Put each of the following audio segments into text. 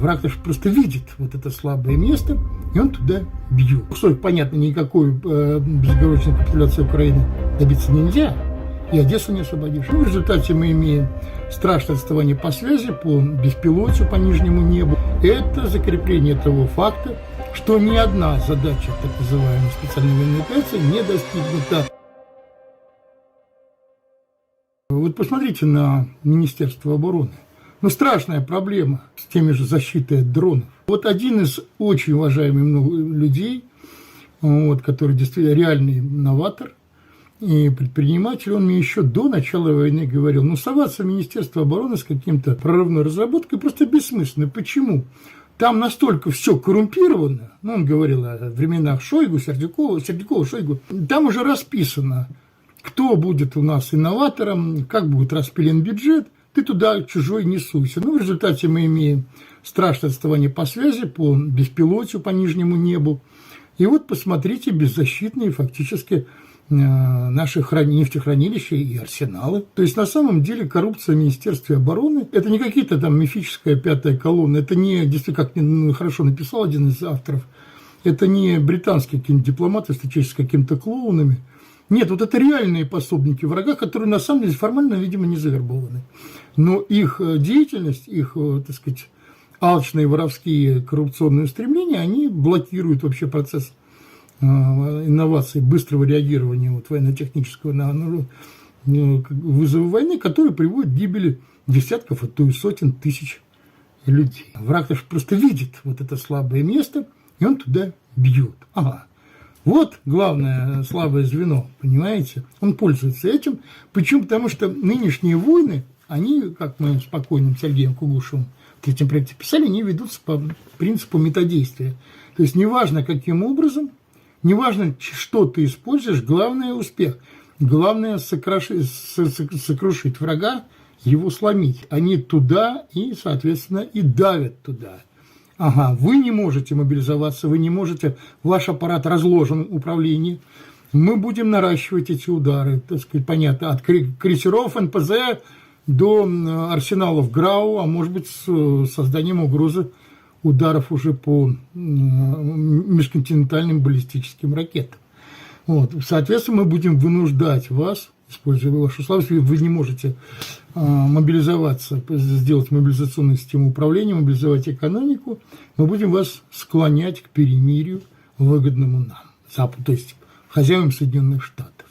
Враг наш просто видит вот это слабое место, и он туда бьет. Что, понятно, никакой э, безоговорочной капитуляции Украины добиться нельзя, и Одессу не освободишь. Ну, в результате мы имеем страшное отставание по связи, по беспилотию, по нижнему небу. Это закрепление того факта, что ни одна задача так называемой специальной военной операции не достигнута. Вот посмотрите на Министерство обороны. Ну, страшная проблема с теми же защитой от дронов. Вот один из очень уважаемых людей, вот, который действительно реальный новатор и предприниматель, он мне еще до начала войны говорил, ну, соваться в Министерство обороны с каким-то прорывной разработкой просто бессмысленно. Почему? Там настолько все коррумпировано, ну, он говорил о временах Шойгу, Сердюкова, Сердюкова, Шойгу, там уже расписано, кто будет у нас инноватором, как будет распилен бюджет – ты туда чужой не суйся. Ну, в результате мы имеем страшное отставание по связи, по беспилотию, по нижнему небу. И вот посмотрите, беззащитные фактически э, наши нефтехранилища и арсеналы. То есть на самом деле коррупция в Министерстве обороны – это не какие-то там мифическая пятая колонна, это не, действительно, как ну, хорошо написал один из авторов, это не британские какие-нибудь дипломаты, встречаются с какими-то клоунами – нет, вот это реальные пособники врага, которые на самом деле формально, видимо, не завербованы. Но их э, деятельность, их, э, так сказать, алчные воровские коррупционные устремления, они блокируют вообще процесс э, инноваций, быстрого реагирования вот, военно-технического на ну, вызовы войны, которые приводят к гибели десятков, а то и сотен тысяч людей. Враг просто видит вот это слабое место, и он туда бьет. Ага, вот главное слабое звено, понимаете? Он пользуется этим. Почему? Потому что нынешние войны, они, как мы с покойным Сергеем Кугушевым в третьем проекте писали, они ведутся по принципу методействия. То есть неважно каким образом, неважно, что ты используешь, главное успех. Главное сокрушить врага, его сломить. Они туда и, соответственно, и давят туда. Ага, вы не можете мобилизоваться, вы не можете, ваш аппарат разложен в управлении. Мы будем наращивать эти удары, так сказать, понятно, от крейсеров НПЗ до арсеналов ГРАУ, а может быть с созданием угрозы ударов уже по межконтинентальным баллистическим ракетам. Вот. Соответственно, мы будем вынуждать вас используя вашу если вы не можете а, мобилизоваться, сделать мобилизационную систему управления, мобилизовать экономику, мы будем вас склонять к перемирию, выгодному нам, Западу, то есть хозяевам Соединенных Штатов.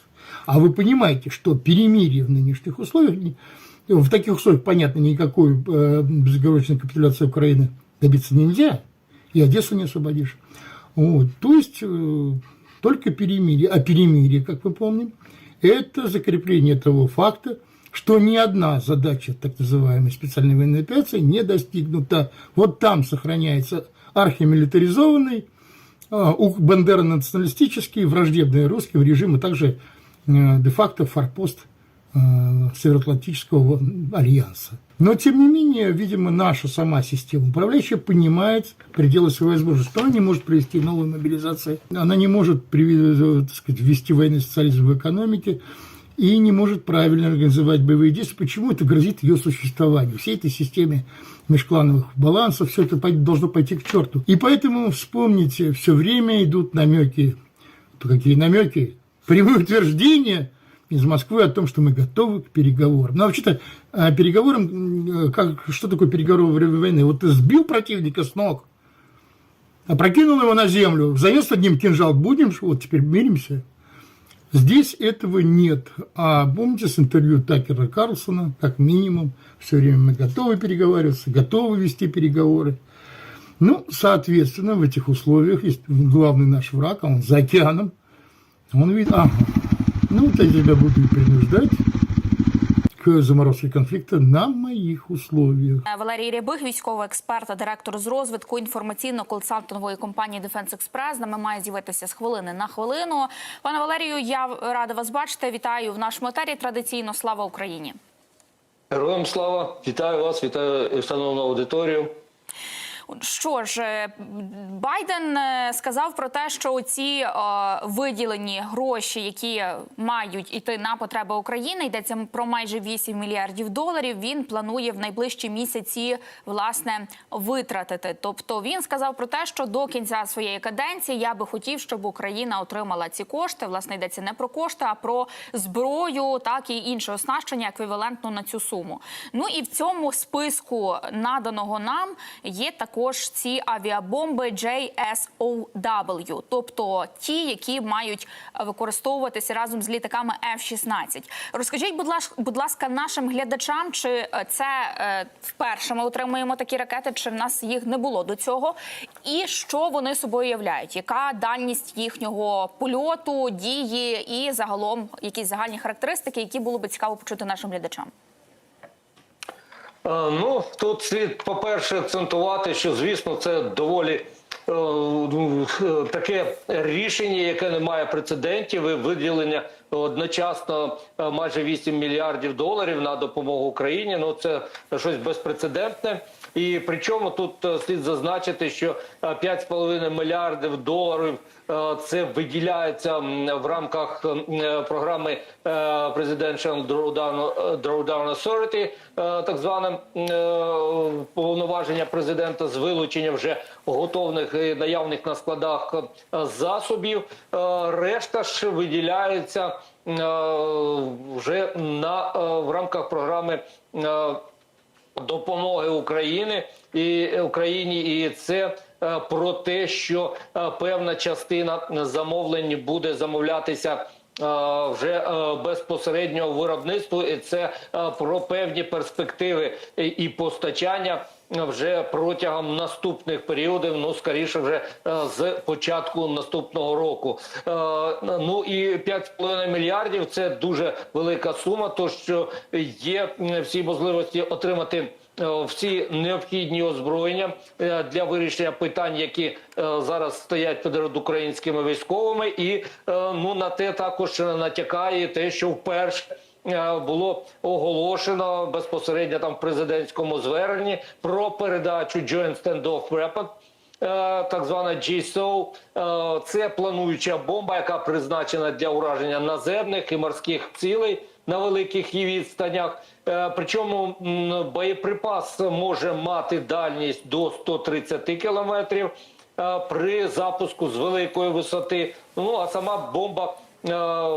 А вы понимаете, что перемирие в нынешних условиях, в таких условиях, понятно, никакой э, безоговорочной капитуляции Украины добиться нельзя, и Одессу не освободишь. Вот. То есть э, только перемирие. А перемирие, как мы помним, это закрепление того факта, что ни одна задача так называемой специальной военной операции не достигнута. Вот там сохраняется архимилитаризованный, а, бандеро-националистический, враждебный русским режим, и также э, де-факто форпост Североатлантического альянса. Но, тем не менее, видимо, наша сама система управляющая понимает пределы своей возможности, она не может провести новую мобилизацию, она не может так сказать, ввести военный социализм в экономике, и не может правильно организовать боевые действия. Почему это грозит ее существованию? Всей этой системе межклановых балансов все это должно пойти к черту. И поэтому, вспомните, все время идут намеки, какие намеки, прямые утверждения – из Москвы о том, что мы готовы к переговорам. Ну, вообще-то, а, переговорам, как, что такое переговоры во время войны? Вот ты сбил противника с ног, опрокинул его на землю, занес одним кинжал, будем, вот теперь миримся. Здесь этого нет. А помните с интервью Такера Карлсона, как минимум, все время мы готовы переговариваться, готовы вести переговоры. Ну, соответственно, в этих условиях есть главный наш враг, а он за океаном. Он видит, ага, ну, вот я тебя буду принуждать к заморозці конфлікту на моїх условиях. Валерій Рябих, військовий експерт, директор з розвитку інформаційно-консалтингової компанії Дефенс Експрес. З нами має з'явитися з хвилини на хвилину. Пане Валерію, я рада вас бачити. Вітаю в нашому етері. Традиційно слава Україні. Героям слава, вітаю вас, вітаю шановну аудиторію. Що ж, е, Байден е, сказав про те, що ці е, виділені гроші, які мають іти на потреби України, йдеться про майже 8 мільярдів доларів. Він планує в найближчі місяці власне витратити. Тобто він сказав про те, що до кінця своєї каденції я би хотів, щоб Україна отримала ці кошти. Власне йдеться не про кошти, а про зброю, так і інше оснащення еквівалентно на цю суму. Ну і в цьому списку наданого нам є також ці авіабомби JSOW, тобто ті, які мають е, використовуватися разом з літаками F-16. Розкажіть, будь ласка, будь ласка, нашим глядачам, чи е, це е, вперше ми отримуємо такі ракети, чи в нас їх не було до цього, і що вони собою являють? Яка дальність їхнього польоту, дії і загалом якісь загальні характеристики, які було би цікаво почути нашим глядачам? Е, Ну тут слід, по-перше, акцентувати, що звісно це доволі е, ну, е, таке рішення, яке не має прецедентів, і виділення одночасно е, майже 8 мільярдів доларів на допомогу Україні. Ну це щось безпрецедентне. І причому тут е, слід зазначити, що е, 5,5 мільярдів доларів е, це виділяється в рамках е, програми е, Presidential Drawdown, е, Authority, е, так зване е, повноваження президента з вилучення вже готовних наявних на складах е, засобів. Е, Решта ж виділяється е, вже на е, в рамках програми. е, допомоги України і Україні, і це е, про те, що е, певна частина замовлень буде замовлятися. е, Вже е, безпосереднього виробництву, і це е, про певні перспективи і постачання вже протягом наступних періодів. Ну скоріше, вже е, з початку наступного року. Е, Ну і 5,5 мільярдів це дуже велика сума. То що є всі можливості отримати. е, Всі необхідні озброєння е, для вирішення питань, які е, зараз стоять перед українськими військовими, і е, ну на те також натякає те, що вперше е, було оголошено безпосередньо там в президентському зверненні про передачу Joint Standoff Weapon, е, так звана GSO. Е, Це плануюча бомба, яка призначена для ураження наземних і морських цілей на великих її відстанях. Е, Причому боєприпас може мати дальність до 130 кілометрів е, при запуску з великої висоти. Ну а сама бомба е,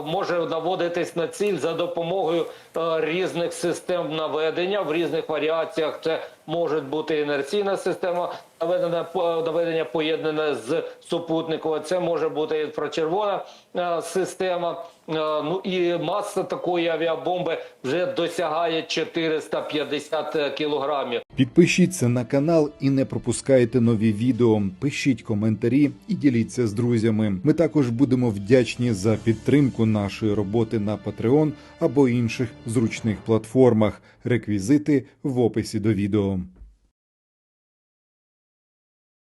може наводитись на ціль за допомогою е, різних систем наведення в різних варіаціях. Це може бути інерційна система наведення, наведення поєднане з супутниковою. Це може бути інфрачервона е, система. Е, Ну і маса такої авіабомби вже досягає 450 кілограмів. Підпишіться на канал і не пропускайте нові відео. Пишіть коментарі і діліться з друзями. Ми також будемо вдячні за підтримку нашої роботи на Patreon або інших зручних платформах. Реквізити в описі до відео.